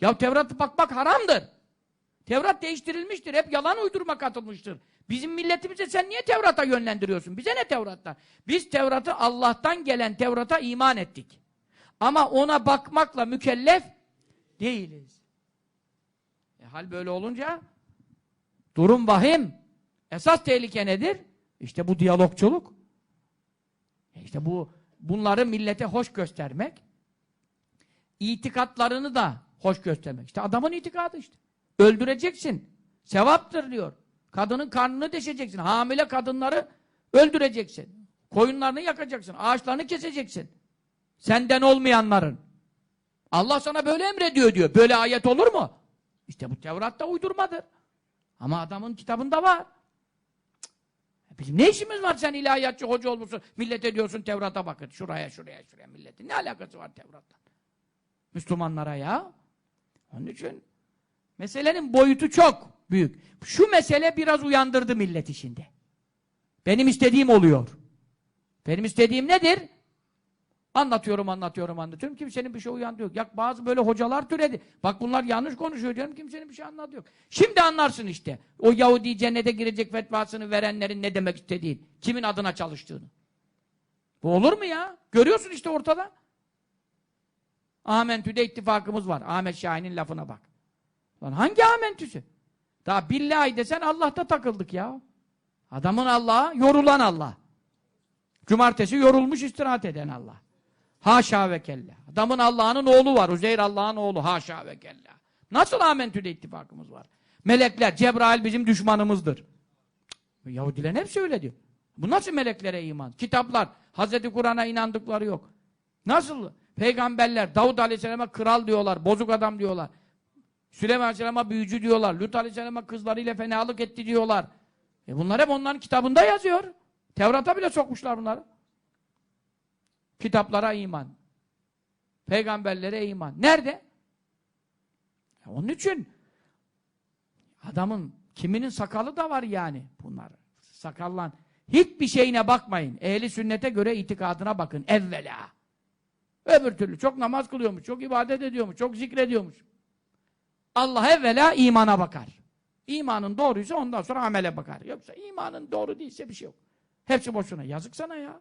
Ya Tevrat'a bakmak haramdır. Tevrat değiştirilmiştir. Hep yalan uydurma katılmıştır. Bizim milletimize sen niye Tevrat'a yönlendiriyorsun? Bize ne Tevrat'tan? Biz Tevrat'ı Allah'tan gelen Tevrat'a iman ettik. Ama ona bakmakla mükellef değiliz. E, hal böyle olunca durum vahim. Esas tehlike nedir? İşte bu diyalogçuluk. E İşte bu bunları millete hoş göstermek. İtikatlarını da hoş göstermek. İşte adamın itikadı işte. Öldüreceksin. Sevaptır diyor. Kadının karnını deşeceksin. Hamile kadınları öldüreceksin. Koyunlarını yakacaksın. Ağaçlarını keseceksin. Senden olmayanların. Allah sana böyle emrediyor diyor. Böyle ayet olur mu? İşte bu Tevrat'ta uydurmadır. Ama adamın kitabında var. Cık. Bizim ne işimiz var sen ilahiyatçı hoca olmuşsun. Millete diyorsun Tevrat'a bakın. Şuraya şuraya şuraya milletin. Ne alakası var Tevrat'tan? Müslümanlara ya. Onun için meselenin boyutu çok büyük. Şu mesele biraz uyandırdı milleti şimdi. Benim istediğim oluyor. Benim istediğim nedir? Anlatıyorum, anlatıyorum, anlatıyorum. Kimsenin bir şey uyandı yok. Ya bazı böyle hocalar türedi. Bak bunlar yanlış konuşuyor diyorum. Kimsenin bir şey anladı yok. Şimdi anlarsın işte. O Yahudi cennete girecek fetvasını verenlerin ne demek istediğini. Kimin adına çalıştığını. Bu olur mu ya? Görüyorsun işte ortada. Amentü'de ittifakımız var. Ahmet Şahin'in lafına bak. Lan hangi amentüsü? Daha billahi desen Allah'ta takıldık ya. Adamın Allah'a yorulan Allah. Cumartesi yorulmuş istirahat eden Allah. Haşa ve kella. Adamın Allah'ın oğlu var. Uzeyr Allah'ın oğlu. Haşa ve kella. Nasıl amentüde ittifakımız var? Melekler, Cebrail bizim düşmanımızdır. Yahudilerin hepsi öyle diyor. Bu nasıl meleklere iman? Kitaplar, Hazreti Kur'an'a inandıkları yok. Nasıl? Peygamberler, Davud Aleyhisselam'a kral diyorlar, bozuk adam diyorlar. Süleyman Aleyhisselam'a büyücü diyorlar. Lut Aleyhisselam'a kızlarıyla fenalık etti diyorlar. E bunlar hep onların kitabında yazıyor. Tevrat'a bile sokmuşlar bunları. Kitaplara iman. Peygamberlere iman. Nerede? E onun için adamın kiminin sakalı da var yani bunlar. Sakallan. Hiçbir şeyine bakmayın. Ehli sünnete göre itikadına bakın. Evvela. Öbür türlü çok namaz kılıyormuş, çok ibadet ediyormuş, çok zikrediyormuş. Allah evvela imana bakar. İmanın doğruysa ondan sonra amele bakar. Yoksa imanın doğru değilse bir şey yok. Hepsi boşuna. Yazık sana ya.